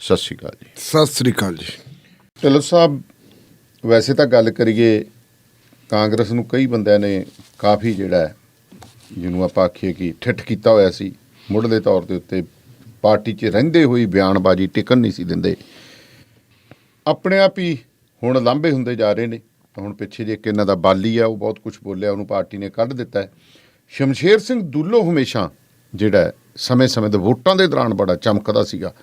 ਸਤਿ ਸ਼੍ਰੀ ਅਕਾਲ ਜੀ। ਸਤਿ ਸ੍ਰੀ ਅਕਾਲ ਜੀ। ਢਿੱਲੋਂ ਸਾਹਿਬ ਵੈਸੇ ਤਾਂ ਗੱਲ ਕਰੀਏ ਕਾਂਗਰਸ ਨੂੰ ਕਈ ਬੰਦਿਆਂ ਨੇ ਕਾਫੀ ਜਿਹੜਾ ਜਿਹਨੂੰ ਆਪਾਂ ਆਖੀਏ ਕਿ ਠਿੱਠ ਕੀਤਾ ਹੋਇਆ ਸੀ ਮੁੱਢਲੇ ਤੌਰ ਦੇ ਉੱਤੇ ਪਾਰਟੀ 'ਚ ਰਹਿੰਦੇ ਹੋਈ ਬਿਆਨਬਾਜ਼ੀ ਟਿਕਣ ਨਹੀਂ ਸੀ ਦਿੰਦੇ। ਆਪਣੇ ਆਪ ਹੀ ਹੁਣ ਲਾਂਭੇ ਹੁੰਦੇ ਜਾ ਰਹੇ ਨੇ। ਹੁਣ ਪਿੱਛੇ ਜੇ ਇੱਕ ਇਹਨਾਂ ਦਾ ਬਾਲੀ ਆ ਉਹ ਬਹੁਤ ਕੁਝ ਬੋਲਿਆ ਉਹਨੂੰ ਪਾਰਟੀ ਨੇ ਕੱਢ ਦਿੱਤਾ ਹੈ। ਸ਼ਮਸ਼ੇਰ ਸਿੰਘ ਦੁੱਲੋ ਹਮੇਸ਼ਾ ਜਿਹੜਾ ਸਮੇਂ-ਸਮੇਂ ਦੇ ਵੋਟਾਂ ਦੇ ਦੌਰਾਨ ਬੜਾ ਚਮਕਦਾ ਸੀਗਾ।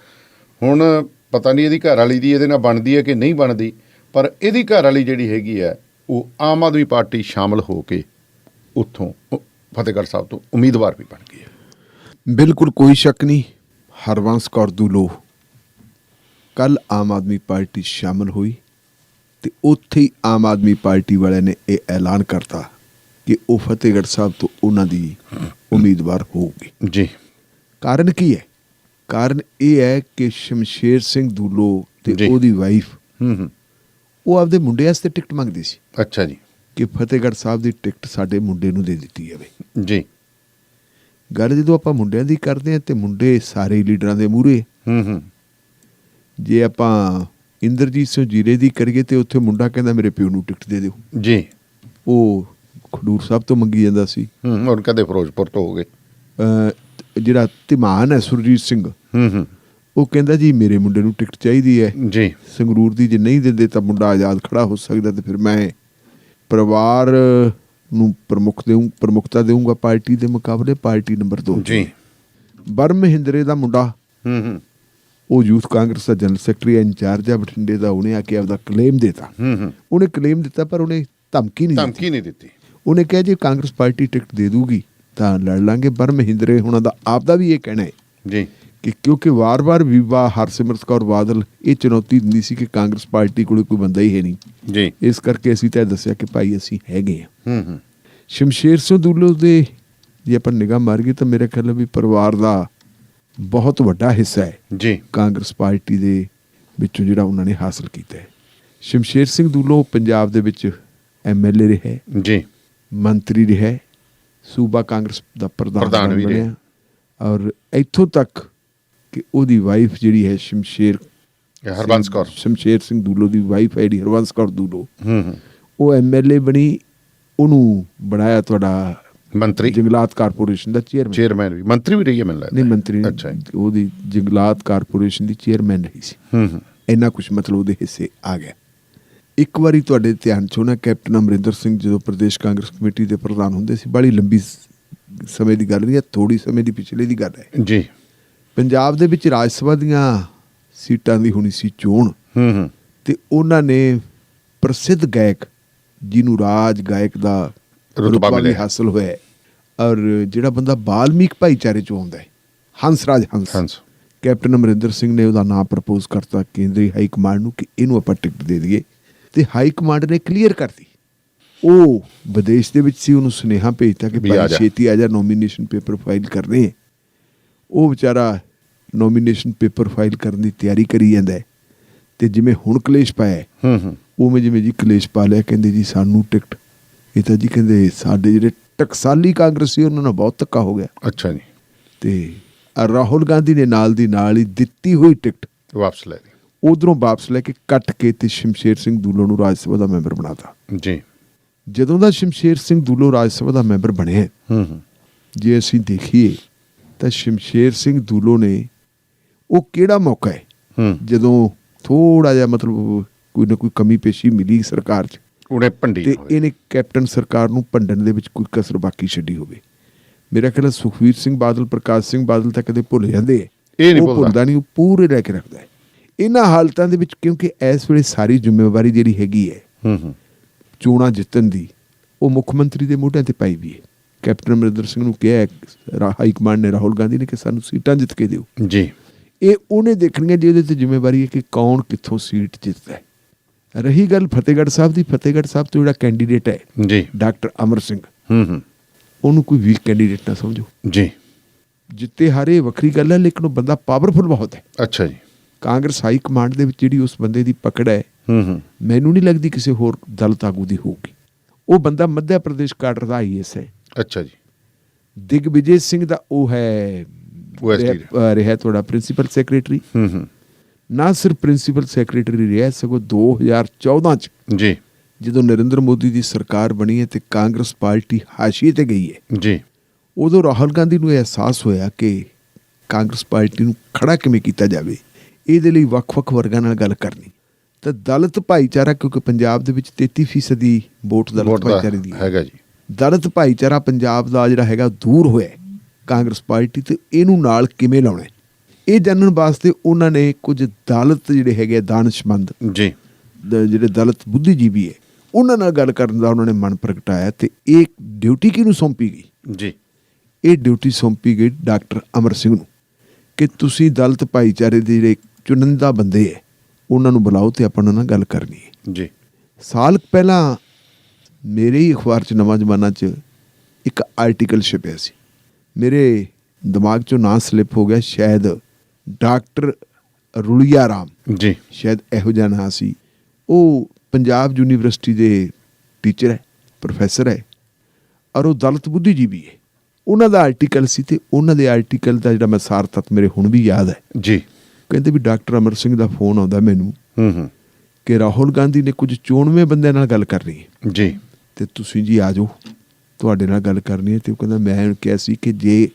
ਹੁਣ ਪਤਾ ਨਹੀਂ ਇਹਦੀ ਘਰ ਵਾਲੀ ਦੀ ਇਹਦੇ ਨਾਲ ਬਣਦੀ ਹੈ ਕਿ ਨਹੀਂ ਬਣਦੀ ਪਰ ਇਹਦੀ ਘਰ ਵਾਲੀ ਜਿਹੜੀ ਹੈਗੀ ਹੈ ਉਹ ਆਮ ਆਦਮੀ ਪਾਰਟੀ ਸ਼ਾਮਲ ਹੋ ਕੇ ਉੱਥੋਂ ਫਤਿਹਗੜ੍ਹ ਸਾਹਿਬ ਤੋਂ ਉਮੀਦਵਾਰ ਵੀ ਬਣ ਗਈ ਹੈ। ਬਿਲਕੁਲ ਕੋਈ ਸ਼ੱਕ ਨਹੀਂ ਹਰਵੰਸ ਕੌਰ ਦੁਲੋ ਕੱਲ ਆਮ ਆਦਮੀ ਪਾਰਟੀ ਸ਼ਾਮਲ ਹੋਈ ਤੇ ਉੱਥੇ ਹੀ ਆਮ ਆਦਮੀ ਪਾਰਟੀ ਵਾਲਿਆਂ ਨੇ ਇਹ ਐਲਾਨ ਕਰਤਾ ਕਿ ਉਹ ਫਤਿਹਗੜ੍ਹ ਸਾਹਿਬ ਤੋਂ ਉਹਨਾਂ ਦੀ ਉਮੀਦਵਾਰ ਹੋਊਗੀ। ਜੀ। ਕਾਰਨ ਕੀ ਹੈ? ਕਾਰਨ ਇਹ ਹੈ ਕਿ ਸ਼ਮਸ਼ੇਰ ਸਿੰਘ ਦੁਲੋ ਤੇ। ਉਹਦੀ ਵਾਈਫ ਹੂੰ ਹੂੰ। ਉਹ ਆਪਦੇ ਮੁੰਡੇ ਵਾਸਤੇ ਟਿਕਟ ਮੰਗਦੀ ਸੀ। ਅੱਛਾ ਜੀ। ਕਿ ਫਤਿਹਗੜ੍ਹ ਸਾਹਿਬ ਦੀ ਟਿਕਟ ਸਾਡੇ ਮੁੰਡੇ ਨੂੰ ਦੇ ਦਿੱਤੀ ਜਾਵੇ। ਜੀ। ਗੱਲ ਜਦੋਂ ਆਪਾਂ ਮੁੰਡਿਆਂ ਦੀ ਕਰਦੇ ਹਾਂ ਤੇ ਮੁੰਡੇ ਸਾਰੇ ਲੀਡਰਾਂ ਦੇ ਮੂਹਰੇ। ਹੂੰ ਹੂੰ। ਜੇ ਆਪਾਂ ਇੰਦਰਜੀਤ ਸਿੰਘ ਜੀਰੇ ਦੀ ਕਰੀਏ ਤੇ ਉੱਥੇ ਮੁੰਡਾ ਕਹਿੰਦਾ ਮੇਰੇ ਪਿਓ ਨੂੰ ਟਿਕਟ ਦੇ ਦਿਓ। ਜੀ। ਉਹ ਖਡੂਰ ਸਾਹਿਬ ਤੋਂ ਮੰਗੀ ਜਾਂਦਾ ਸੀ। ਹੂੰ ਹੁਣ ਕਦੇ ਫਿਰੋਜ਼ਪੁਰ ਤੋਂ ਹੋ ਗਏ। ਜਿਹੜਾ ਧਿਮਾਨ ਹੈ ਸੁਰਜੀਤ ਸਿੰਘ ਹੂੰ ਹੂੰ। ਉਹ ਕਹਿੰਦਾ ਜੀ ਮੇਰੇ ਮੁੰਡੇ ਨੂੰ ਟਿਕਟ ਚਾਹੀਦੀ ਹੈ। ਜੀ। ਸੰਗਰੂਰ ਦੀ ਜੇ ਨਹੀਂ ਦਿੰਦੇ ਤਾਂ ਮੁੰਡਾ ਆਜ਼ਾਦ ਖੜਾ ਹੋ ਸਕਦਾ ਤੇ ਫਿਰ ਮੈਂ ਪਰਿਵਾਰ ਨੂੰ ਪ੍ਰਮੁੱਖ ਦੇਉਂ ਪ੍ਰਮੁਖਤਾ ਦੇਊਂਗਾ ਪਾਰਟੀ ਦੇ ਮੁਕਾਬਲੇ ਪਾਰਟੀ ਨੰਬਰ 2 ਜੀ। ਬਰਮ ਮਹਿੰਦਰੇ ਦਾ ਮੁੰਡਾ ਹੂੰ ਹੂੰ। ਉਹ ਯੂਥ ਕਾਂਗਰਸ ਦਾ ਜਨਰਲ ਸੈਕਟਰੀ ਇੰਚਾਰਜ ਹੈ ਬਠਿੰਡੇ ਦਾ ਉਹਨੇ ਆ ਕੇ ਆਪਦਾ ਕਲੇਮ ਦਿੱਤਾ। ਹੂੰ ਹੂੰ। ਉਹਨੇ ਕਲੇਮ ਦਿੱਤਾ ਪਰ ਉਹਨੇ ਧਮਕੀ ਨਹੀਂ ਦਿੱਤੀ। ਧਮਕੀ ਨਹੀਂ ਦਿੱਤੀ। ਉਹਨੇ ਕਿਹਾ ਜੇ ਕਾਂਗਰਸ ਪਾਰਟੀ ਟਿਕਟ ਦੇ ਦੂਗੀ ਤਾਂ ਲੜ ਲਾਂਗੇ। ਪਰ ਮਹਿੰਦਰੇ ਹੁਣਾਂ ਦਾ ਆਪ ਦਾ ਵੀ ਇਹ ਕਹਿਣਾ ਹੈ। ਜੀ। ਕਿ ਕਿਉਂਕਿ ਵਾਰ-ਵਾਰ ਵਿਵਾ ਹਰਸਿਮਰਤ ਕੌਰ ਬਾਦਲ ਇਹ ਚੁਣੌਤੀ ਦਿੰਦੀ ਸੀ ਕਿ ਕਾਂਗਰਸ ਪਾਰਟੀ ਕੋਲ ਕੋਈ ਬੰਦਾ ਹੀ ਹੈ ਨਹੀਂ। ਜੀ। ਇਸ ਕਰਕੇ ਅਸੀਂ ਤਾਂ ਦੱਸਿਆ ਕਿ ਭਾਈ ਅਸੀਂ ਹੈਗੇ ਆ ਹੂੰ ਹੂੰ। ਸ਼ਮਸ਼ੇਰ ਸਿੰਘ ਦੁੱਲੋ ਦੇ ਜੇ ਆਪਾਂ ਨਿਗਾਹ ਮਾਰੀਏ ਤਾਂ ਮੇਰੇ ਖਿਆਲ ਵੀ ਪਰਿਵਾਰ ਦਾ ਬਹੁਤ ਵੱਡਾ ਹਿੱਸਾ ਹੈ। ਜੀ। ਕਾਂਗਰਸ ਪਾਰਟੀ ਦੇ ਵਿੱਚੋਂ ਜਿਹੜਾ ਉਹਨਾਂ ਨੇ ਹਾਸਲ ਕੀਤਾ ਹੈ। ਸ਼ਮਸ਼ੇਰ ਸਿੰਘ ਦੁੱਲੋ ਪੰਜਾਬ ਦੇ ਵਿੱਚ ਐਮਐਲਏ ਰਿਹਾ ਹੈ, ਜੀ। ਮੰਤਰੀ ਰਿਹਾ ਹੈ, ਸੂਬਾ ਕਾਂਗਰਸ ਦਾ ਪ੍ਰਧਾਨ ਵੀ ਰਿਹਾ। ਔਰ ਇੱਥੋਂ ਤੱਕ ਕਿ ਉਹਦੀ ਵਾਈਫ ਜਿਹੜੀ ਹੈ ਸ਼ਮਸ਼ੇਰ ਹਰਬੰਸ ਕੌਰ। ਸ਼ਮਸ਼ੇਰ ਸਿੰਘ ਦੁੱਲੋ ਦੀ ਵਾਈਫ ਹੈ ਜਿਹੜੀ ਹਰਵੰਸ ਕੌਰ ਦੁੱਲੋ। ਹੂੰ ਹੂੰ। ਉਹ ਐਮਐਲਏ ਬਣੀ ਉਹਨੂੰ ਬਣਾਇਆ ਤੁਹਾਡਾ ਮੰਤਰੀ। ਜੰਗਲਾਤ ਕਾਰਪੋਰੇਸ਼ਨ ਦਾ ਚੇਅਰਮੈਨ ਚੇਅਰਮੈਨ ਵੀ। ਮੰਤਰੀ ਵੀ ਰਹੀ ਹੈ ਮੈਨੂੰ ਲੱਗਦਾ। ਨਹੀਂ ਮੰਤਰੀ ਅੱਛਾ। ਉਹਦੀ ਜੰਗਲਾਤ ਕਾਰਪੋਰੇਸ਼ਨ ਦੀ ਚੇਅਰਮੈਨ ਰਹੀ ਸੀ। ਹੂੰ ਹੂੰ। ਇੰਨਾ ਕੁਝ ਮਤਲਬ ਉਹਦੇ ਹਿੱਸੇ ਆ ਗਿਆ। ਇੱਕ ਵਾਰੀ ਤੁਹਾਡੇ ਧਿਆਨ ਚ ਹੋਣਾ ਕੈਪਟਨ ਅਮਰਿੰਦਰ ਸਿੰਘ ਜਦੋਂ ਪ੍ਰਦੇਸ਼ ਕਾਂਗਰਸ ਕਮੇਟੀ ਦੇ ਪ੍ਰਧਾਨ ਹੁੰਦੇ ਸੀ ਬੜੀ ਲੰਬੀ ਸਮੇਂ ਦੀ ਗੱਲ ਨਹੀਂ ਹੈ ਥੋੜੀ ਸਮੇਂ ਦੀ ਪਿਛਲੇ ਦੀ ਗੱਲ ਹੈ। ਜੀ। ਪੰਜਾਬ ਦੇ ਵਿੱਚ ਰਾਜ ਸਭਾ ਦੀਆਂ ਸੀਟਾਂ ਦੀ ਹੋਣੀ ਸੀ ਚੋਣ। ਹੂੰ ਹੂੰ। ਤੇ ਉਹਨਾਂ ਨੇ ਪ੍ਰਸਿੱਧ ਗਾਇਕ ਜਿਹਨੂੰ ਰਾਜ ਗਾਇਕ ਦਾ ਰੁਤਬਾ ਮਿਲਿਆ। ਹਾਸਲ ਹੋਇਆ। ਔਰ ਜਿਹੜਾ ਬੰਦਾ ਬਾਲਮੀਕ ਭਾਈਚਾਰੇ ਚੋਂ ਆਉਂਦਾ ਹੈ ਹੰਸਰਾਜ ਹੰਸ। ਹੰਸ। ਕੈਪਟਨ ਅਮਰਿੰਦਰ ਸਿੰਘ ਨੇ ਉਹਦਾ ਨਾਮ ਪ੍ਰਪੋਜ਼ ਕਰਤਾ ਕੇਂਦਰੀ ਹਾਈ ਕਮਾਂਡ ਨੂੰ ਕਿ ਇਹਨੂੰ ਆਪਾਂ ਟਿਕਟ ਦੇ ਦਈਏ। ਤੇ ਹਾਈ ਕਮਾਂਡ ਨੇ ਕਲੀਅਰ ਕਰਤੀ। ਉਹ ਵਿਦੇਸ਼ ਦੇ ਵਿੱਚ ਸੀ ਉਹਨੂੰ ਸੁਨੇਹਾ ਭੇਜਤਾ ਕਿ ਭਾਈ। ਛੇਤੀ ਆ ਜਾ ਨੋਮੀਨੇਸ਼ਨ ਪੇਪਰ ਫਾਈਲ ਕਰਨੇ ਹੈ। ਉਹ ਵਿਚਾਰਾ ਨੋਮੀਨੇਸ਼ਨ ਪੇਪਰ ਫਾਈਲ ਕਰਨ ਦੀ ਤਿਆਰੀ ਕਰੀ ਜਾਂਦਾ ਹੈ। ਤੇ ਜਿਵੇਂ ਹੁਣ ਕਲੇਸ਼ ਪਾਇਆ ਹੈ, ਹੂੰ ਉਵੇਂ ਜਿਵੇਂ ਜੀ ਕਲੇਸ਼ ਪਾ ਲਿਆ ਕਹਿੰਦੇ ਜੀ ਸਾਨੂੰ ਟਿਕਟ ਇਹ ਤਾਂ ਜੀ ਕਹਿੰਦੇ ਸਾਡੇ ਜਿਹੜੇ ਟਕਸਾਲੀ ਕਾਂਗਰਸੀ ਉਹਨਾਂ ਨਾਲ ਬਹੁਤ ਧੱਕਾ ਹੋ ਗਿਆ। ਅੱਛਾ ਜੀ। ਤੇ ਰਾਹੁਲ ਗਾਂਧੀ ਨੇ ਨਾਲ ਦੀ ਨਾਲ ਹੀ ਦਿੱਤੀ ਹੋਈ ਟਿਕਟ ਵਾਪਸ ਲੈ ਲਈ। ਉਧਰੋਂ ਵਾਪਸ ਲੈ ਕੇ ਕੱਟ ਕੇ ਤੇ ਸ਼ਮਸ਼ੇਰ ਸਿੰਘ ਦੂਲੋ ਨੂੰ ਰਾਜ ਸਭਾ ਦਾ ਮੈਂਬਰ ਬਣਾਤਾ। ਜੀ। ਜਦੋਂ ਦਾ ਸ਼ਮਸ਼ੇਰ ਸਿੰਘ ਦੂਲੋ ਰਾਜ ਸਭਾ ਦਾ ਮੈਂਬਰ ਬਣਿਆ ਹੂੰ ਹੂੰ। ਜੇ ਅਸੀਂ ਦੇਖੀਏ ਤਾਂ ਸ਼ਮਸ਼ੇਰ ਸਿੰਘ ਦੂਲੋ ਨੇ ਉਹ ਕਿਹੜਾ ਮੌਕਾ ਹੈ? ਜਦੋਂ ਥੋੜਾ ਜਿਹਾ ਮਤਲਬ ਕੋਈ ਨਾ ਕੋਈ ਕਮੀ ਪੇਸ਼ੀ ਮਿਲੀ ਸਰਕਾਰ 'ਚ ਉਹਨੇ ਭੰਡੀ ਤੇ। ਇਹਨੇ ਕੈਪਟਨ ਸਰਕਾਰ ਨੂੰ ਭੰਡਣ ਦੇ ਵਿੱਚ ਕੋਈ ਕਸਰ ਬਾਕੀ ਛੱਡੀ ਹੋਵੇ। ਮੇਰਾ ਖਿਆਲ ਸੁਖਵੀਰ ਸਿੰਘ ਬਾਦਲ ਪ੍ਰਕਾਸ਼ ਸਿੰਘ ਬਾਦਲ ਤਾਂ ਕਦੇ ਭੁੱਲ ਜਾਂਦੇ ਇਹ ਨਹੀਂ ਉਹ ਭੁੱਲਦਾ। ਨਹੀਂ ਉਹ ਪੂਰੇ ਲੈ ਕੇ ਰੱਖਦਾ ਇਹਨਾਂ ਹਾਲਤਾਂ ਦੇ ਵਿੱਚ ਕਿਉਂਕਿ ਇਸ ਵੇਲੇ ਸਾਰੀ ਜ਼ਿੰਮੇਵਾਰੀ ਜਿਹੜੀ ਹੈਗੀ ਹੈ ਹੂੰ ਹੂੰ। ਚੋਣਾਂ ਜਿੱਤਣ ਦੀ ਉਹ ਮੁੱਖ ਮੰਤਰੀ ਦੇ ਮੋਢਿਆਂ ਤੇ ਪਾਈ ਵੀ ਹੈ। ਕੈਪਟਨ ਅਮਰਿੰਦਰ ਸਿੰਘ ਨੂੰ ਕਿਹਾ ਹੈ, ਹਾਈ ਕਮਾਂਡ ਨੇ ਰਾਹੁਲ ਗਾਂਧੀ ਨੇ ਕਿ ਸਾਨੂੰ ਸੀਟਾਂ ਜਿੱਤ ਕੇ ਦਿਓ। ਜੀ। ਇਹ ਉਹਨੇ ਦੇਖਣੀਆਂ ਜਿਹਦੇ ਤੇ ਜ਼ਿੰਮੇਵਾਰੀ ਹੈ ਕਿ ਕੌਣ ਕਿੱਥੋਂ ਸੀਟ ਜਿੱਤਦਾ ਹੈ। ਰਹੀ ਗੱਲ ਫਤਿਹਗੜ੍ਹ ਸਾਹਿਬ ਦੀ। ਫਤਿਹਗੜ੍ਹ ਸਾਹਿਬ ਤੋਂ ਜਿਹੜਾ ਕੈਂਡੀਡੇਟ ਹੈ ਜੀ। ਡਾਕਟਰ ਅਮਰ ਸਿੰਘ ਹੂੰ ਹੂੰ। ਉਹਨੂੰ ਕੋਈ ਵੀਕ ਕੈਂਡੀਡੇਟ ਨਾ ਸਮਝੋ। ਜੀ। ਜਿੱਤੇ ਹਾਰੇ ਵੱਖਰੀ ਗੱਲ ਹੈ ਲੇਕਿਨ ਉਹ ਬੰਦਾ ਪਾਵਰਫੁਲ ਬਹੁਤ ਹੈ। ਅੱਛਾ ਜੀ। ਕਾਂਗਰਸ ਹਾਈ ਕਮਾਂਡ ਦੇ ਵਿੱਚ ਜਿਹੜੀ ਉਸ ਬੰਦੇ ਦੀ ਪਕੜ ਹੈ ਹੂੰ ਹੂੰ। ਮੈਨੂੰ ਨਹੀਂ ਲੱਗਦੀ ਕਿਸੇ ਹੋਰ ਦਲ ਆਗੂ ਦੀ ਹੋਊਗੀ। ਉਹ ਬੰਦਾ ਮੱਧ ਪ੍ਰਦੇਸ਼ ਕਾਡਰ ਦਾ ਆਈਐਸ ਹੈ। ਅੱਛਾ ਜੀ। ਦਿਗਵਿਜੇ ਸਿੰਘ ਦਾ ਉਹ ਹੈ ਰਿਹਾ- ਤੁਹਾਡਾ ਪ੍ਰਿੰਸੀਪਲ ਸੈਕਟਰੀ ਹੂੰ ਹੂੰ। ਨਾ ਸਿਰਫ ਪ੍ਰਿੰਸੀਪਲ ਸੈਕਟਰੀ ਰਿਹਾ ਸਗੋਂ 2014 ਚ ਜੀ। ਜਦੋਂ ਨਰਿੰਦਰ ਮੋਦੀ ਦੀ ਸਰਕਾਰ ਬਣੀ ਹੈ ਤੇ ਕਾਂਗਰਸ ਪਾਰਟੀ ਹਾਸ਼ੀਏ ਤੇ ਗਈ ਹੈ। ਜੀ। ਉਦੋਂ ਰਾਹੁਲ ਗਾਂਧੀ ਨੂੰ ਅਹਿਸਾਸ ਹੋਇਆ ਕਿ ਕਾਂਗਰਸ ਪਾਰਟੀ ਨੂੰ ਖੜਾ ਕਿਵੇਂ ਕੀਤਾ ਜਾਵੇ ਇਹਦੇ ਲਈ ਵੱਖ-ਵੱਖ ਵਰਗਾਂ ਨਾਲ ਗੱਲ ਕਰਨੀ। ਤਾਂ ਦਲਿਤ ਭਾਈਚਾਰਾ ਕਿਉਂਕਿ ਪੰਜਾਬ ਦੇ ਵਿੱਚ 33% ਦੀ ਵੋਟ ਦਲਿਤ ਭਾਈਚਾਰੇ ਦੀ ਹੈਗਾ ਜੀ। ਦਲਿਤ ਭਾਈਚਾਰਾ ਪੰਜਾਬ ਦਾ ਜਿਹੜਾ ਹੈਗਾ ਦੂਰ ਹੋਇਆ ਕਾਂਗਰਸ ਪਾਰਟੀ ਤੇ ਇਹਨੂੰ ਨਾਲ ਕਿਵੇਂ ਲਾਉਣਾ। ਇਹ ਜਾਣਨ ਵਾਸਤੇ ਉਹਨਾਂ ਨੇ ਕੁਝ ਦਲਿਤ ਜਿਹੜੇ ਹੈਗੇ ਦਾਨਸ਼ਮੰਦ ਜੀ। ਜਿਹੜੇ ਦਲਿਤ ਬੁੱਧੀਜੀਵੀ ਹੈ ਉਹਨਾਂ ਨਾਲ ਗੱਲ ਕਰਨ ਦਾ ਉਹਨਾਂ ਨੇ ਮਨ ਪ੍ਰਗਟਾਇਆ ਤੇ ਇਹ ਡਿਊਟੀ ਕਿਹਨੂੰ ਸੌਂਪੀ ਗਈ? ਜੀ। ਇਹ ਡਿਊਟੀ ਸੌਂਪੀ ਗਈ ਡਾਕਟਰ ਅਮਰ ਸਿੰਘ ਨੂੰ ਕਿ ਤੁਸੀਂ ਦਲਿਤ ਭਾਈਚਾਰੇ ਦੇ ਜਿਹੜੇ ਚੁਣਿੰਦਾ ਬੰਦੇ ਹੈ ਉਹਨਾਂ ਨੂੰ ਬੁਲਾਓ ਤੇ ਆਪਾਂ ਉਹਨਾਂ ਨਾਲ ਗੱਲ ਕਰਨੀ ਹੈ। ਜੀ। ਸਾਲ ਪਹਿਲਾਂ ਮੇਰੇ ਹੀ ਅਖਬਾਰ 'ਚ ਨਵਾਂ ਜ਼ਮਾਨਾ 'ਚ ਇੱਕ ਆਰਟੀਕਲ ਛਪਿਆ ਸੀ। ਮੇਰੇ ਦਿਮਾਗ 'ਚੋਂ ਨਾਂ ਸਲਿੱਪ ਹੋ ਗਿਆ ਸ਼ਾਇਦ ਡਾਕਟਰ ਰੁਲੀਆ ਰਾਮ। ਜੀ। ਸ਼ਾਇਦ ਇਹੋ ਜਿਹਾ ਨਾਂ ਸੀ। ਉਹ ਪੰਜਾਬ ਯੂਨੀਵਰਸਿਟੀ ਦੇ ਟੀਚਰ ਹੈ ਪ੍ਰੋਫੈਸਰ ਹੈ ਔਰ ਉਹ ਦਲਿਤ ਬੁੱਧੀਜੀਵੀ ਹੈ। ਉਹਨਾਂ ਦਾ ਆਰਟੀਕਲ ਸੀ ਤੇ ਉਹਨਾਂ ਦੇ ਆਰਟੀਕਲ ਦਾ ਜਿਹੜਾ ਮੈਂ ਸਾਰ ਤੱਤ ਮੇਰੇ ਹੁਣ ਵੀ ਯਾਦ ਹੈ। ਜੀ। ਕਹਿੰਦੇ ਵੀ ਡਾਕਟਰ ਅਮਰ ਸਿੰਘ ਦਾ ਫੋਨ ਆਉਂਦਾ ਮੈਨੂੰ ਹੂੰ ਹੂੰ। ਕਿ ਰਾਹੁਲ ਗਾਂਧੀ ਨੇ ਕੁਝ ਚੋਣਵੇਂ ਬੰਦਿਆਂ ਨਾਲ ਗੱਲ ਕਰਨੀ ਹੈ। ਜੀ। ਤੇ ਤੁਸੀਂ ਜੀ ਆ ਜਾਓ। ਤੁਹਾਡੇ ਨਾਲ ਗੱਲ ਕਰਨੀ ਹੈ ਤੇ ਉਹ ਕਹਿੰਦਾ ਮੈਂ ਕਿਹਾ ਸੀ ਕਿ ਜੇ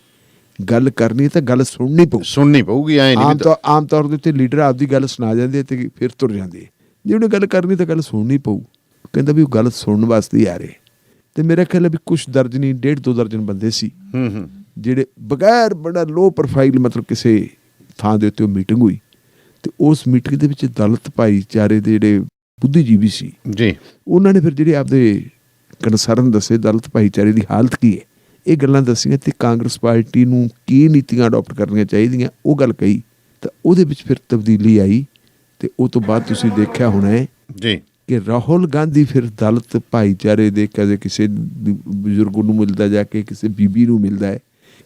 ਗੱਲ ਕਰਨੀ ਤਾਂ ਗੱਲ ਸੁਣਨੀ ਪਊ। ਸੁਣਨੀ ਪਊਗੀ ਐ ਨਹੀਂ ਤੌਰ ਆਮ ਤੌਰ ਦੇ ਉੱਤੇ ਲੀਡਰ ਆਪਦੀ ਗੱਲ ਸੁਣਾ ਜਾਂਦੇ ਤੇ ਫਿਰ ਤੁਰ ਜਾਂਦੇ। ਜੇ ਉਹਨੇ ਗੱਲ ਕਰਨੀ ਤਾਂ ਗੱਲ ਸੁਣਨੀ ਪਊ। ਕਹਿੰਦਾ ਵੀ ਉਹ ਗੱਲ ਸੁਣਨ ਵਾਸਤੇ ਹੀ ਆ ਰਹੇ। ਤੇ ਮੇਰਾ ਖਿਆਲ ਹੈ ਵੀ ਕੁਝ ਦਰਜਨੀ ਡੇਢ ਦੋ ਦਰਜਨ ਬੰਦੇ ਸੀ। ਹੂੰ ਹੂੰ। ਜਿਹੜੇ ਬਗੈਰ ਬੜਾ ਲੋ ਪ੍ਰੋਫਾਈਲ ਮਤਲਬ ਕਿਸੇ ਥਾਂ ਦੇ ਉੱਤੇ ਉਹ ਮੀਟਿੰਗ ਹੋਈ। ਤੇ ਉਸ ਮੀਟਿੰਗ ਦੇ ਵਿੱਚ ਦਲਿਤ ਭਾਈਚਾਰੇ ਦੇ ਜਿਹੜੇ ਬੁੱਧੀਜੀਵੀ ਸੀ। ਜੀ। ਉਹਨਾਂ ਨੇ ਫਿਰ ਜਿਹੜੇ ਆਪਦੇ ਕਨਸਰਨ ਦੱਸੇ ਦਲਿਤ ਭਾਈਚਾਰੇ ਦੀ ਹਾਲਤ ਕੀ ਹੈ? ਇਹ ਗੱਲਾਂ ਦੱਸੀਆਂ ਤੇ ਕਾਂਗਰਸ ਪਾਰਟੀ ਨੂੰ ਕੀ ਨੀਤੀਆਂ ਅਡਾਪਟ ਕਰਨੀਆਂ ਚਾਹੀਦੀਆਂ ਉਹ ਗੱਲ ਕਹੀ। ਤਾਂ ਉਹਦੇ ਵਿੱਚ ਫਿਰ ਤਬਦੀਲੀ ਆਈ ਤੇ ਉਹ ਤੋਂ ਬਾਅਦ ਤੁਸੀਂ ਦੇਖਿਆ ਹੋਣਾ ਹੈ ਜੀ। ਕਿ ਰਾਹੁਲ ਗਾਂਧੀ ਫਿਰ ਦਲਿਤ ਭਾਈਚਾਰੇ ਦੇ ਕਦੇ ਕਿਸੇ ਬਜ਼ੁਰਗ ਨੂੰ ਮਿਲਦਾ ਜਾ ਕੇ ਕਿਸੇ ਬੀਬੀ ਨੂੰ ਮਿਲਦਾ ਹੈ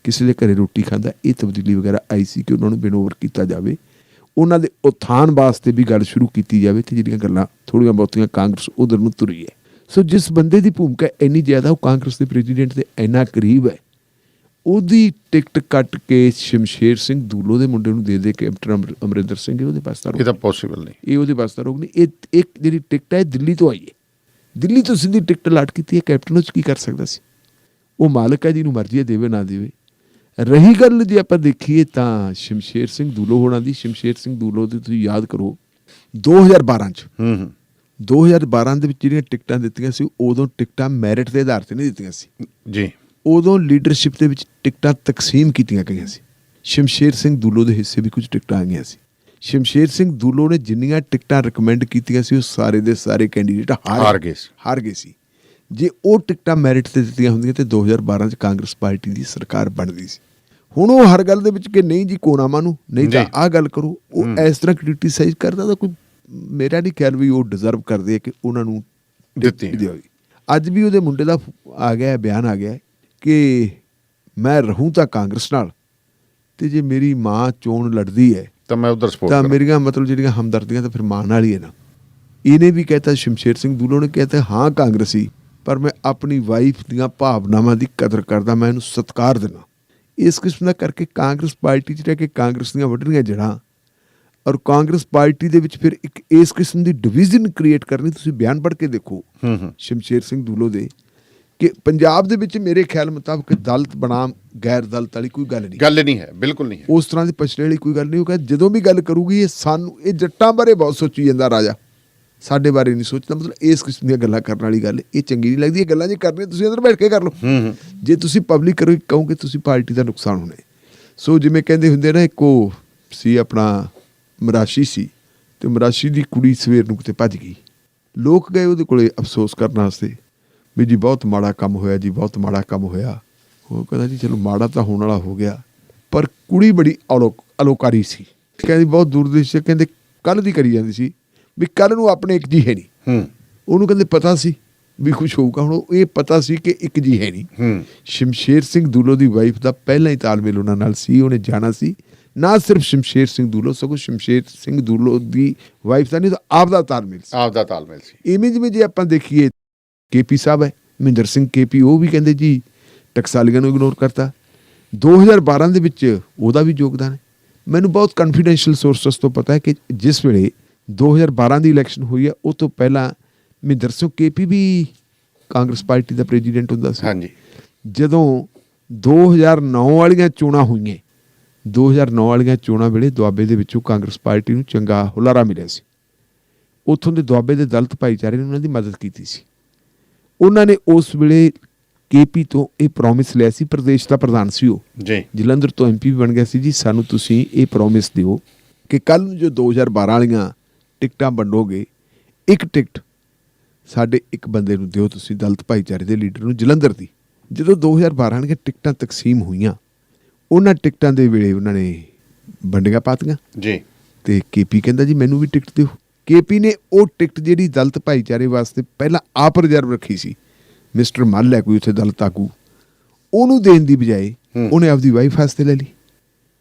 ਕਿਸੇ ਦੇ ਘਰੇ ਰੋਟੀ ਖਾਂਦਾ ਇਹ ਤਬਦੀਲੀ ਵਗੈਰਾ ਆਈ ਸੀ ਕਿ ਉਹਨਾਂ ਨੂੰ ਬਿਨੋਵਰ ਕੀਤਾ ਜਾਵੇ। ਉਹਨਾਂ ਦੇ ਉਥਾਨ ਵਾਸਤੇ ਵੀ ਗੱਲ ਸ਼ੁਰੂ ਕੀਤੀ ਜਾਵੇ ਤੇ ਜਿਹੜੀਆਂ ਗੱਲਾਂ ਥੋੜੀਆਂ ਬਹੁਤੀਆਂ ਕਾਂਗਰਸ ਉਧਰ ਨੂੰ ਤੁਰੀ ਹੈ। ਸੋ ਜਿਸ ਬੰਦੇ ਦੀ ਭੂਮਿਕਾ ਇੰਨੀ ਜ਼ਿਆਦਾ ਉਹ ਕਾਂਗਰਸ ਦੇ ਪ੍ਰੈਜ਼ੀਡੈਂਟ ਦੇ ਇੰਨਾ ਕਰੀਬ ਹੈ ਉਹਦੀ ਟਿਕਟ ਕੱਟ ਕੇ ਸ਼ਮਸ਼ੇਰ ਸਿੰਘ ਦੂਲੋ ਦੇ ਮੁੰਡੇ ਨੂੰ ਦੇ ਦੇ ਕੇ ਕੈਪਟਨ ਅਮਰ- ਅਮਰਿੰਦਰ ਸਿੰਘ ਇਹ ਉਹਦੇ ਪਾਸ ਤਾਂ ਇਹ ਤਾਂ ਪੋਸੀਬਲ ਨਹੀਂ ਇਹ ਉਹਦੇ ਵਾਸਤੇ ਰੋਗ ਨਹੀਂ ਇਹ ਇੱਕ ਜਿਹੜੀ ਟਿਕਟ ਹੈ ਦਿੱਲੀ ਤੋਂ ਆਈ ਹੈ ਦਿੱਲੀ ਤੋਂ ਸਿੱਧੀ ਟਿਕਟ ਲਾਟ ਕੀਤੀ ਹੈ ਕੈਪਟਨ ਉਹ ਕੀ ਕਰ ਸਕਦਾ ਸੀ ਉਹ ਮਾਲਕ ਹੈ ਜਿਹਨੂੰ ਮਰਜ਼ੀ ਹੈ ਦੇਵੇ ਨਾ ਦੇਵੇ ਰਹੀ ਗੱਲ ਜੇ ਆਪਾਂ ਦੇਖੀਏ ਤਾਂ ਸ਼ਮਸ਼ੇਰ ਸਿੰਘ ਦੂਲੋ ਹੋਣਾ ਦੀ ਸ਼ਮਸ਼ੇਰ ਸਿੰਘ ਦੂਲੋ ਦੀ ਤੁਸੀਂ ਯਾਦ ਕਰੋ 2012 ਚ ਹੂੰ ਹੂੰ 2012 ਦੇ ਵਿੱਚ ਜਿਹੜੀਆਂ ਟਿਕਟਾਂ ਦਿੱਤੀਆਂ ਸੀ ਉਦੋਂ ਟਿਕਟਾਂ ਮੈਰਿਟ ਦੇ ਆਧਾਰ ਤੇ ਨਹੀਂ ਦਿੱਤੀਆਂ ਸੀ। ਜੀ। ਉਦੋਂ ਲੀਡਰਸ਼ਿਪ ਦੇ ਵਿੱਚ ਟਿਕਟਾਂ ਤਕਸੀਮ ਕੀਤੀਆਂ ਗਈਆਂ ਸੀ। ਸ਼ਮਸ਼ੇਰ ਸਿੰਘ ਦੂਲੋ ਦੇ ਹਿੱਸੇ ਵੀ ਕੁਝ ਟਿਕਟਾਂ ਆ ਗਈਆਂ ਸੀ। ਸ਼ਮਸ਼ੇਰ ਸਿੰਘ ਦੂਲੋ ਨੇ ਜਿੰਨੀਆਂ ਟਿਕਟਾਂ ਰეკਮੈਂਡ ਕੀਤੀਆਂ ਸੀ ਉਹ ਸਾਰੇ ਦੇ ਸਾਰੇ ਕੈਂਡੀਡੇਟ ਹਾਰ ਗਏ ਸੀ। ਹਾਰ ਗਏ ਸੀ। ਜੇ ਉਹ ਟਿਕਟਾਂ ਮੈਰਿਟ ਤੇ ਦਿੱਤੀਆਂ ਹੁੰਦੀਆਂ ਤੇ 2012 ਚ ਕਾਂਗਰਸ ਪਾਰਟੀ ਦੀ ਸਰਕਾਰ ਬਣਦੀ ਸੀ। ਹੁਣ ਉਹ ਹਰ ਗੱਲ ਦੇ ਵਿੱਚ ਕਿ ਨਹੀਂ ਜੀ ਕੋਨਾਮਾ ਨੂੰ ਨਹੀਂ ਤਾਂ। ਆਹ ਗੱਲ ਕਰੋ। ਉਹ ਇਸ ਤਰ੍ਹਾਂ ਕ੍ਰਿਟੀਸਾਈਜ਼ ਕਰਦਾ ਤਾਂ ਕੋਈ ਮੇਰਾ ਨਹੀਂ ਖਿਆਲ ਵੀ ਉਹ ਡਿਜ਼ਰਵ ਕਰਦੇ ਕਿ ਉਹਨਾਂ ਨੂੰ ਦਿੱਤੀ। ਦਿਓ ਅੱਜ ਵੀ ਉਹਦੇ ਮੁੰਡੇ ਦਾ ਆ ਗਿਆ ਬਿਆਨ ਆ ਗਿਆ ਕਿ ਮੈਂ ਰਹੂੰ ਤਾਂ ਕਾਂਗਰਸ ਨਾਲ ਤੇ ਜੇ ਮੇਰੀ ਮਾਂ ਚੋਣ ਲੜਦੀ ਹੈ ਤਾਂ ਮੈਂ ਉਧਰ ਸਪੋਰਟ ਤਾਂ ਮੇਰੀਆਂ ਮਤਲਬ ਜਿਹੜੀਆਂ ਹਮਦਰਦੀਆਂ ਤਾਂ ਫਿਰ ਮਾਂ ਨਾਲ ਹੀ ਹੈ ਨਾ। ਇਹਨੇ ਵੀ ਕਹਿਤਾ ਸ਼ਮਸ਼ੇਰ ਸਿੰਘ ਦੂਲੋ ਨੇ ਕਹਿਤਾ ਹਾਂ ਕਾਂਗਰਸੀ ਪਰ ਮੈਂ ਆਪਣੀ ਵਾਈਫ ਦੀਆਂ ਭਾਵਨਾਵਾਂ ਦੀ ਕਦਰ ਕਰਦਾ ਮੈਂ ਇਹਨੂੰ ਸਤਿਕਾਰ ਦਿੰਦਾ। ਇਸ ਕਿਸਮ ਦਾ ਕਰਕੇ ਕਾਂਗਰਸ ਪਾਰਟੀ 'ਚ ਰਹਿ ਕੇ ਕਾਂਗਰਸ ਦੀਆਂ ਵੱਢਣੀਆਂ ਜੜਾਂ ਔਰ ਕਾਂਗਰਸ ਪਾਰਟੀ ਦੇ ਵਿੱਚ ਫਿਰ ਇੱਕ ਇਸ ਕਿਸਮ ਦੀ ਡਿਵੀਜ਼ਨ ਕ੍ਰੀਏਟ ਕਰਨੀ ਤੁਸੀਂ ਬਿਆਨ ਪੜ੍ਹ ਕੇ ਦੇਖੋ ਹੂੰ ਹੂੰ। ਸ਼ਮਸ਼ੇਰ ਸਿੰਘ ਦੂਲੋ ਦੇ ਕਿ ਪੰਜਾਬ ਦੇ ਵਿੱਚ ਮੇਰੇ ਖਿਆਲ ਮੁਤਾਬਕ ਦਲਿਤ ਬਨਾਮ ਗੈਰ ਦਲਿਤ ਵਾਲੀ ਕੋਈ ਗੱਲ ਨਹੀਂ। ਗੱਲ ਨਹੀਂ ਹੈ ਬਿਲਕੁਲ ਨਹੀਂ ਹੈ। ਉਸ ਤਰ੍ਹਾਂ ਦੀ ਪਛੜੇ ਵਾਲੀ ਕੋਈ ਗੱਲ ਨਹੀਂ ਉਹ ਕਹਿੰਦਾ ਜਦੋਂ ਵੀ ਗੱਲ ਕਰੂਗੀ ਇਹ ਸਾਨੂੰ ਇਹ ਜੱਟਾਂ ਬਾਰੇ ਬਹੁਤ ਸੋਚੀ ਜਾਂਦਾ ਰਾਜਾ। ਸਾਡੇ ਬਾਰੇ ਨਹੀਂ ਸੋਚਦਾ ਮਤਲਬ ਇਸ ਕਿਸਮ ਦੀਆਂ ਗੱਲਾਂ ਕਰਨ ਵਾਲੀ ਗੱਲ ਇਹ ਚੰਗੀ ਨਹੀਂ ਲੱਗਦੀ ਇਹ ਗੱਲਾਂ ਜੇ ਕਰਨੀਆਂ ਤੁਸੀਂ ਅੰਦਰ ਬੈਠ ਕੇ ਕਰ ਲਓ। ਜੇ ਤੁਸੀਂ ਪਬਲਿਕ ਕਰੋ ਕਹੋਗੇ ਤੁਸੀਂ ਪਾਰਟੀ ਦਾ ਨੁਕਸਾਨ ਹੋਣਾ। ਸੋ ਜਿਵੇਂ ਕਹਿੰਦੇ ਹੁੰਦੇ ਨਾ ਇੱਕੋ ਸੀ ਆਪਣਾ ਮਰਾਸ਼ੀ ਸੀ ਤੇ ਮਰਾਸ਼ੀ ਦੀ ਕੁੜੀ ਸਵੇਰ ਨੂੰ ਕਿਤੇ ਭੱਜ ਗਈ। ਲੋਕ ਗਏ ਉਹਦੇ ਕੋਲੇ ਅਫਸੋਸ ਕਰਨ ਵਾਸਤੇ ਵੀ ਜੀ ਬਹੁਤ ਮਾੜਾ ਕੰਮ ਹੋਇਆ ਜੀ ਬਹੁਤ ਮਾੜਾ ਕੰਮ ਹੋਇਆ। ਉਹ ਕਹਿੰਦਾ ਜੀ ਚਲੋ ਮਾੜਾ ਤਾਂ ਹੋਣ ਵਾਲਾ ਹੋ ਗਿਆ ਪਰ ਕੁੜੀ ਬੜੀ ਅਲੋਕ ਅਲੋਕਾਰੀ ਸੀ। ਕਹਿੰਦੀ ਬਹੁਤ ਦੂਰਦੇਸ਼ ਚ ਕਹਿੰਦੇ ਕੱਲ ਦੀ ਕਰੀ ਜਾਂਦੀ ਸੀ ਵੀ ਕੱਲ ਨੂੰ ਆਪਣੇ ਇੱਕ ਜੀ ਹੈ ਨਹੀਂ। ਹੂੰ। ਉਹਨੂੰ ਕਹਿੰਦੇ ਪਤਾ ਸੀ ਵੀ ਕੁਝ ਹੋਊਗਾ ਹੁਣ ਉਹ ਇਹ ਪਤਾ ਸੀ ਕਿ ਇੱਕ ਜੀ ਹੈ ਨਹੀਂ। ਹੂੰ। ਸ਼ਮਸ਼ੇਰ ਸਿੰਘ ਦੂਲੋ ਦੀ ਵਾਈਫ ਦਾ ਪਹਿਲਾਂ ਹੀ ਤਾਲਮੇਲ ਉਹਨਾਂ ਨਾਲ ਸੀ ਉਹਨੇ ਜਾਣਾ ਸੀ। ਨਾ ਸਿਰਫ ਸ਼ਮਸ਼ੇਰ ਸਿੰਘ ਦੂਲੋ ਸਗੋਂ ਸ਼ਮਸ਼ੇਰ ਸਿੰਘ ਦੂਲੋ ਦੀ ਵਾਈਫ ਦਾ ਨਹੀਂ ਤਾਂ ਆਪ ਦਾ ਤਾਲਮੇਲ ਸੀ। ਆਪ ਦਾ ਤਾਲਮੇਲ ਸੀ। ਇਵੇਂ ਜਿਵੇਂ ਜੇ ਆਪਾਂ ਦੇਖੀਏ ਕੇਪੀ ਸਾਹਿਬ ਹੈ ਮਹਿੰਦਰ ਸਿੰਘ ਕੇਪੀ ਉਹ ਵੀ ਕਹਿੰਦੇ ਜੀ ਟਕਸਾਲੀਆਂ ਨੂੰ ਇਗਨੋਰ ਕਰਤਾ। 2012 ਦੇ ਵਿੱਚ ਉਹਦਾ ਵੀ ਯੋਗਦਾਨ ਹੈ। ਮੈਨੂੰ ਬਹੁਤ ਕੌਨਫੀਡੈਂਸ਼ੀਅਲ ਸੋਰਸਸ ਤੋਂ ਪਤਾ ਹੈ ਕਿ ਜਿਸ ਵੇਲੇ 2012 ਦੀ ਇਲੈਕਸ਼ਨ ਹੋਈ ਹੈ ਉਹ ਤੋਂ ਪਹਿਲਾਂ ਮਹਿੰਦਰ ਸਿੰਘ ਕੇਪੀ ਵੀ ਕਾਂਗਰਸ ਪਾਰਟੀ ਦਾ ਪ੍ਰੈਜ਼ੀਡੈਂਟ ਹੁੰਦਾ ਸੀ। ਹਾਂਜੀ। ਜਦੋਂ 2009 ਵਾਲੀਆਂ ਚੋਣਾਂ ਹੋਈਆਂ 2009 ਵਾਲੀਆਂ ਚੋਣਾਂ ਵੇਲੇ ਦੁਆਬੇ ਦੇ ਵਿੱਚੋਂ ਕਾਂਗਰਸ ਪਾਰਟੀ ਨੂੰ ਚੰਗਾ ਹੁਲਾਰਾ ਮਿਲਿਆ ਸੀ। ਉੱਥੋਂ ਦੇ ਦੁਆਬੇ ਦੇ ਦਲਿਤ ਭਾਈਚਾਰੇ ਨੇ ਉਹਨਾਂ ਦੀ ਮਦਦ ਕੀਤੀ ਸੀ। ਉਹਨਾਂ ਨੇ ਉਸ ਵੇਲੇ ਕੇਪੀ ਤੋਂ ਇਹ ਪ੍ਰੋਮਿਸ ਲਿਆ ਸੀ ਪ੍ਰਦੇਸ਼ ਦਾ ਪ੍ਰਧਾਨ ਸੀ ਉਹ। ਜੀ। ਜਲੰਧਰ ਤੋਂ ਐਮਪੀ ਬਣ ਗਿਆ ਸੀ ਜੀ ਸਾਨੂੰ ਤੁਸੀਂ ਇਹ ਪ੍ਰੋਮਿਸ ਦਿਓ ਕਿ ਕੱਲ ਨੂੰ ਜੋ 2012 ਵਾਲੀਆਂ ਟਿਕਟਾਂ ਵੰਡੋਗੇ ਇੱਕ ਟਿਕਟ ਸਾਡੇ ਇੱਕ ਬੰਦੇ ਨੂੰ ਦਿਓ ਤੁਸੀਂ ਦਲਿਤ ਭਾਈਚਾਰੇ ਦੇ ਲੀਡਰ ਨੂੰ ਜਲੰਧਰ ਦੀ। ਜਦੋਂ 2012 ਵਾਲੀਆਂ ਟਿਕਟਾਂ ਤਕਸੀਮ ਹੋਈਆਂ ਉਹਨਾਂ ਟਿਕਟਾਂ ਦੇ ਵੇਲੇ ਉਹਨਾਂ ਨੇ ਵੰਡੀਆਂ ਪਾਤੀਆਂ। ਜੀ। ਤੇ ਕੇਪੀ ਕਹਿੰਦਾ ਜੀ ਮੈਨੂੰ ਵੀ ਟਿਕਟ ਦਿਓ। ਕੇਪੀ ਨੇ ਉਹ ਟਿਕਟ ਜਿਹੜੀ ਦਲਿਤ ਭਾਈਚਾਰੇ ਵਾਸਤੇ ਪਹਿਲਾਂ ਆਪ ਰਿਜ਼ਰਵ ਰੱਖੀ ਸੀ। ਮਿਸਟਰ ਮੱਲ ਹੈ ਕੋਈ ਉੱਥੇ ਦਲਿਤ ਆਗੂ। ਉਹਨੂੰ ਦੇਣ ਦੀ ਬਜਾਏ। ਉਹਨੇ ਆਪਦੀ ਵਾਈਫ ਵਾਸਤੇ ਲੈ ਲਈ।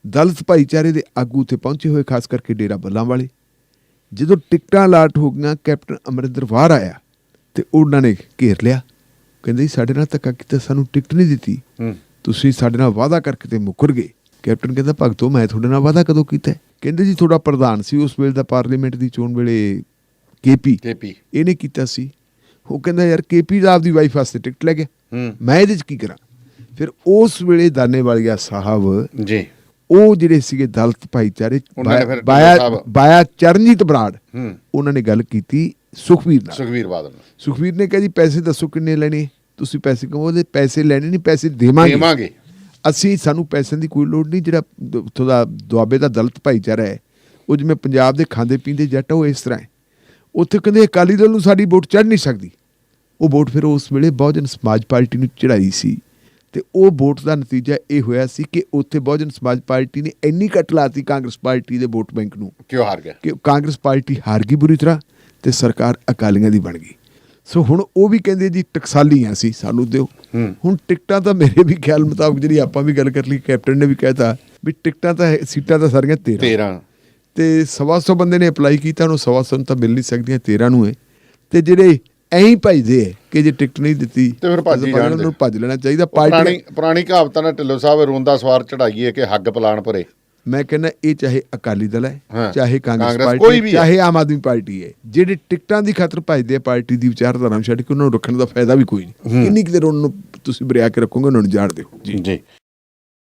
ਦਲਿਤ ਭਾਈਚਾਰੇ ਦੇ ਆਗੂ ਉੱਥੇ ਪਹੁੰਚੇ ਹੋਏ ਖਾਸ ਕਰਕੇ ਡੇਰਾ ਬੱਲਾਂ ਵਾਲੇ। ਜਦੋਂ ਟਿਕਟਾਂ ਅਲਾਟ ਹੋ ਗਈਆਂ ਕੈਪਟਨ ਅਮਰਿੰਦਰ ਬਾਹਰ ਆਇਆ ਤੇ ਉਹਨਾਂ ਨੇ ਘੇਰ ਲਿਆ। ਕਹਿੰਦੇ ਸਾਡੇ ਨਾਲ ਧੱਕਾ ਕੀਤਾ ਸਾਨੂੰ ਟਿਕਟ ਨਹੀਂ ਦਿੱਤੀ। ਤੁਸੀਂ ਸਾਡੇ ਨਾਲ ਵਾਅਦਾ ਕਰਕੇ ਤੇ ਮੁੱਕਰ ਗਏ। ਕੈਪਟਨ ਕਹਿੰਦਾ ਭਗਤੋ ਮੈਂ ਤੁਹਾਡੇ ਨਾਲ ਵਾਅਦਾ ਕਦੋਂ ਕੀਤਾ? ਕਹਿੰਦੇ ਜੀ ਤੁਹਾਡਾ ਪ੍ਰਧਾਨ ਸੀ ਉਸ ਵੇਲੇ ਦਾ ਪਾਰਲੀਮੈਂਟ ਦੀ ਚੋਣ ਵੇਲੇ ਕੇਪੀ। ਕੇਪੀ। ਇਹਨੇ ਕੀਤਾ ਸੀ। ਉਹ ਕਹਿੰਦਾ ਯਾਰ ਕੇਪੀ ਦਾ ਆਪਦੀ ਵਾਈਫ ਵਾਸਤੇ ਟਿਕਟ ਲੈ ਗਿਆ। ਮੈਂ ਇਹਦੇ 'ਚ ਕੀ ਕਰਾਂ? ਫਿਰ ਉਸ ਵੇਲੇ ਦਾਨੇ ਵਾਲੀਆ ਸਾਹਿਬ ਜੀ। ਉਹ ਜਿਹੜੇ ਸੀਗੇ ਦਲਿਤ ਭਾਈਚਾਰੇ ਬਾਇਆ ਬਾਇਆ ਚਰਨਜੀਤ ਬਰਾੜ ਉਹਨਾਂ ਨੇ ਗੱਲ ਕੀਤੀ ਸੁਖਵੀਰ ਨਾਲ। ਸੁਖਵੀਰ ਬਾਦਲ। ਸੁਖਵੀਰ ਨੇ ਕਿਹਾ ਜੀ ਪੈਸੇ ਦੱਸੋ ਕਿੰਨੇ ਲੈਣੇ? ਤੁਸੀਂ ਪੈਸੇ ਉਹਦੇ ਪੈਸੇ ਲੈਣੇ ਨਹੀਂ ਪੈਸੇ ਦੇਵਾਂਗੇ। ਦੇਵਾਂਗੇ। ਅਸੀਂ ਸਾਨੂੰ ਪੈਸਿਆਂ ਦੀ ਕੋਈ ਲੋੜ ਨਹੀਂ ਜਿਹੜਾ ਉੱਥੋਂ ਦਾ ਦੁਆਬੇ ਦਾ ਦਲਿਤ ਭਾਈਚਾਰਾ ਹੈ ਉਹ ਜਿਵੇਂ ਪੰਜਾਬ ਦੇ ਖਾਂਦੇ ਪੀਂਦੇ ਜੱਟ ਉਹ ਇਸ ਤਰ੍ਹਾਂ ਹੈ। ਉੱਥੇ ਕਹਿੰਦੇ ਅਕਾਲੀ ਦਲ ਨੂੰ ਸਾਡੀ ਵੋਟ ਚੜ ਨਹੀਂ ਸਕਦੀ। ਉਹ ਵੋਟ ਫਿਰ ਉਸ ਵੇਲੇ ਬਹੁਜਨ ਸਮਾਜ ਪਾਰਟੀ ਨੂੰ ਚੜਾਈ ਸੀ। ਤੇ ਉਹ ਵੋਟ ਦਾ ਨਤੀਜਾ ਇਹ ਹੋਇਆ ਸੀ ਕਿ ਉੱਥੇ ਬਹੁਜਨ ਸਮਾਜ ਪਾਰਟੀ ਨੇ ਇੰਨੀ ਕੱਟ ਲਾਤੀ ਕਾਂਗਰਸ ਪਾਰਟੀ ਦੇ ਵੋਟ ਬੈਂਕ ਨੂੰ ਕਿਉਂ ਹਾਰ ਗਿਆ? ਕਿ ਕਾਂਗਰਸ ਪਾਰਟੀ ਹਾਰ ਗਈ ਬੁਰੀ ਤਰ੍ਹਾਂ ਤੇ ਸਰਕਾਰ ਅਕਾਲੀਆਂ ਦੀ ਬਣ ਗਈ। ਸੋ ਹੁਣ ਉਹ ਵੀ ਕਹਿੰਦੇ ਜੀ ਟਕਸਾਲੀਆਂ ਸੀ ਸਾਨੂੰ ਦਿਓ। ਹੁਣ ਟਿਕਟਾਂ ਤਾਂ ਮੇਰੇ ਵੀ ਖਿਆਲ ਮੁਤਾਬਕ ਜਿਹੜੀ ਆਪਾਂ ਵੀ ਗੱਲ ਕਰ ਲਈ ਕੈਪਟਨ ਨੇ ਵੀ ਕਹਿਤਾ ਵੀ ਟਿਕਟਾਂ ਤਾਂ ਸੀਟਾਂ ਤਾਂ ਸਾਰੀਆਂ 13 13 ਤੇ ਸਵਾ ਸੌ ਬੰਦੇ ਨੇ ਅਪਲਾਈ ਕੀਤਾ ਉਹਨੂੰ ਸਵਾ ਸੌ ਨੂੰ ਤਾਂ ਮਿਲ ਨਹੀਂ ਸਕਦੀਆਂ 13 ਨੂੰ ਹੈ ਤੇ ਜਿਹੜੇ ਐਂ ਭਜਦੇ ਹੈ ਕਿ ਜੇ ਟਿਕਟ ਨਹੀਂ ਦਿੱਤੀ ਤੇ ਫਿਰ ਭੱਜ ਜਾਣ ਨੂੰ। ਭੱਜ ਲੈਣਾ ਚਾਹੀਦਾ ਪੁਰਾਣੀ ਪਾਰਟੀ ਪੁਰਾਣੀ ਕਹਾਵਤਾਂ ਨਾਲ ਢਿੱਲੋਂ ਸਾਹਿਬ ਰੋਂਦਾ ਸਵਾਰ ਚੜਾਈਏ ਕਿ ਹੱਗ ਪਲਾਣ ਭਰੇ। ਮੈਂ ਕਹਿੰਦਾ ਇਹ ਚਾਹੇ ਅਕਾਲੀ ਦਲ ਹੈ ਚਾਹੇ ਕਾਂਗਰਸ ਪਾਰਟੀ। ਚਾਹੇ ਆਮ ਆਦਮੀ ਪਾਰਟੀ ਹੈ ਜਿਹੜੇ ਟਿਕਟਾਂ ਦੀ ਖਾਤਰ ਭਜਦੇ ਆ ਪਾਰਟੀ ਦੀ ਵਿਚਾਰਧਾਰਾ ਨੂੰ ਛੱਡ ਕੇ ਉਹਨਾਂ ਨੂੰ ਰੱਖਣ ਦਾ ਫਾਇਦਾ ਵੀ ਕੋਈ ਨਹੀਂ। ਕਿੰਨੀ ਕਿਤੇ ਉਹਨਾਂ ਨੂੰ ਤੁਸੀਂ ਬਰਿਆ ਕੇ ਰੱਖੋਗੇ ਉਹਨਾਂ ਨੂੰ ਜਾਣ ਦਿਓ। ਜੀ। ਜੀ।